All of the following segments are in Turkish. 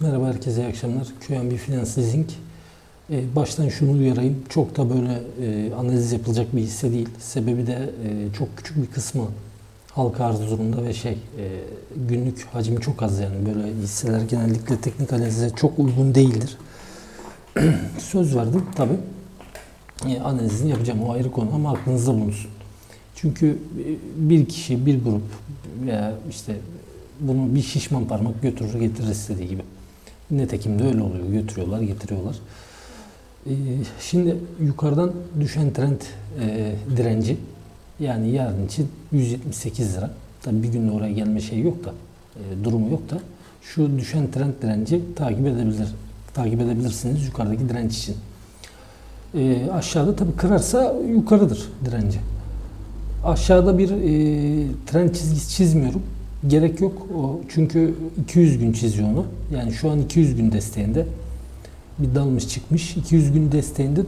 Merhaba herkese iyi akşamlar. QNB Finans Leasing. Ee, baştan şunu uyarayım. Çok da böyle e, analiz yapılacak bir hisse değil. Sebebi de e, çok küçük bir kısmı halka arz durumunda ve şey e, günlük hacmi çok az yani. Böyle hisseler genellikle teknik analize çok uygun değildir. Söz verdim tabi. E, analizini yapacağım o ayrı konu ama aklınızda bulunsun. Çünkü e, bir kişi, bir grup veya işte bunu bir şişman parmak götürür getirir istediği gibi. Nitekim de öyle oluyor. Götürüyorlar, getiriyorlar. Ee, şimdi yukarıdan düşen trend e, direnci yani yarın için 178 lira. Tabii bir günde oraya gelme şeyi yok da, e, durumu yok da şu düşen trend direnci takip edebilir takip edebilirsiniz yukarıdaki direnç için. E, aşağıda tabii kırarsa yukarıdır direnci. Aşağıda bir e, trend çizgisi çizmiyorum. Gerek yok. O çünkü 200 gün çiziyor onu. Yani şu an 200 gün desteğinde bir dalmış çıkmış. 200 gün desteğinde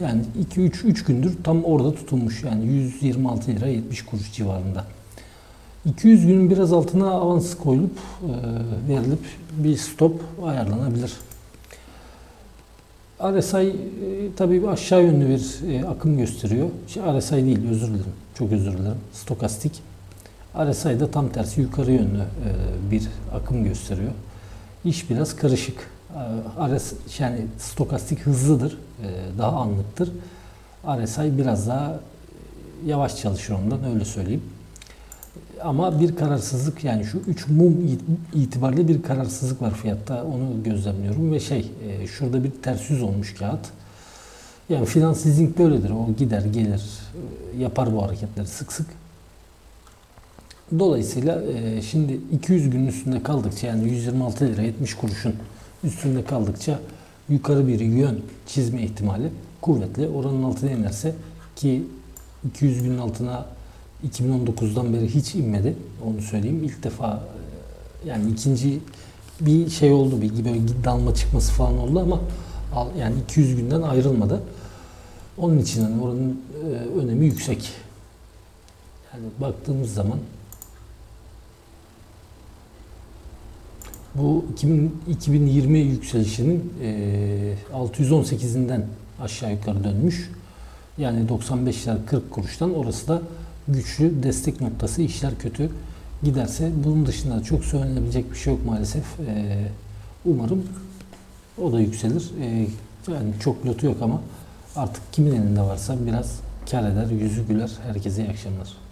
yani 2 3 3 gündür tam orada tutulmuş. Yani 126 lira 70 kuruş civarında. 200 günün biraz altına avans koyulup e, verilip bir stop ayarlanabilir. RSI e, tabii aşağı yönlü bir e, akım gösteriyor. Şey, RSI değil özür dilerim. Çok özür dilerim. Stokastik. RSI'de tam tersi yukarı yönlü e, bir akım gösteriyor. İş biraz karışık. E, RS, yani stokastik hızlıdır, e, daha anlıktır. RSI biraz daha yavaş çalışır ondan öyle söyleyeyim. Ama bir kararsızlık yani şu 3 mum itibariyle bir kararsızlık var fiyatta onu gözlemliyorum ve şey şurada bir ters yüz olmuş kağıt. Yani finans leasing böyledir. O gider gelir yapar bu hareketleri sık sık. Dolayısıyla e, şimdi 200 günün üstünde kaldıkça yani 126 lira 70 kuruşun üstünde kaldıkça yukarı bir yön çizme ihtimali kuvvetli. Oranın altına inerse ki 200 günün altına 2019'dan beri hiç inmedi. Onu söyleyeyim. İlk defa e, yani ikinci bir şey oldu bir gibi dalma çıkması falan oldu ama yani 200 günden ayrılmadı. Onun için hani oranın e, önemi yüksek. Yani baktığımız zaman bu 2000, 2020 yükselişinin e, 618'inden aşağı yukarı dönmüş. Yani 95 lira 40 kuruştan orası da güçlü destek noktası işler kötü giderse bunun dışında çok söylenebilecek bir şey yok maalesef. Ee, umarım o da yükselir. Ee, yani çok lotu yok ama artık kimin elinde varsa biraz kar eder, yüzü güler. Herkese iyi akşamlar.